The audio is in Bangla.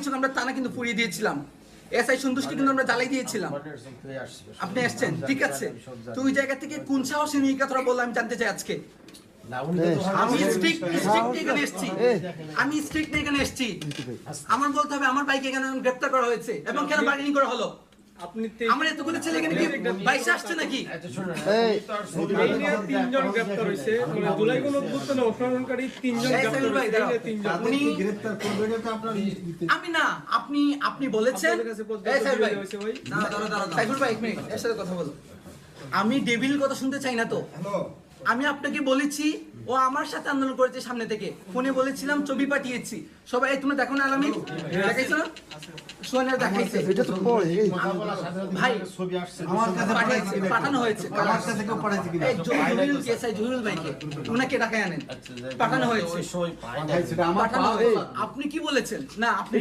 ভাঙচুর আমরা টানা কিন্তু পুড়িয়ে দিয়েছিলাম। এসআই সন্তুষ্টি কিন্তু আমরা জ্বালাই দিয়েছিলাম। আপনি আসছেন, ঠিক আছে। তো ওই জায়গা থেকে কোন সাহসে নিয়ে কথাটা বললাম আমি জানতে চাই আজকে? আমার বলতে হবে, আমার বাইকে এখানে গ্রেপ্তার করা হয়েছে এবং কেন বার্গেনিং করা হলো? আপনি আমার এতগুলো ছেলে এখানে কি বাইশে আসছে নাকি? এই এই নিয়ে তিনজন গ্রেপ্তার হয়েছে। মানে জুলাই কোন অভ্যুত্থানে তিনজন গ্রেপ্তার আমি না আপনি আপনি বলেছেন সাইফুল ভাই এক মিনিট এর সাথে কথা বলো। আমি ডেভিল কথা শুনতে চাই না তো। আমি আপনাকে বলেছি ও আমার সাথে আন্দোলন করেছে সামনে থেকে। ফোনে বলেছিলাম ছবি পাঠিয়েছি। সবাই তোমরা দেখো না আলামিন। দেখাইছো না? সোহানের দেখাইছে এটা তো ভাই ছবি আসছে আমার কাছে পাঠিয়েছে পাঠানো হয়েছে আমার কাছে কেউ পাঠাইছে কিনা? এই জহিরুল কেসাই জহিরুল ভাইকে ওনাকে ডাকায় আনেন। পাঠানো হয়েছে। ভাই, সেটা আমার পাঠানো হয়েছে। আপনি কি বলেছেন? না আপনি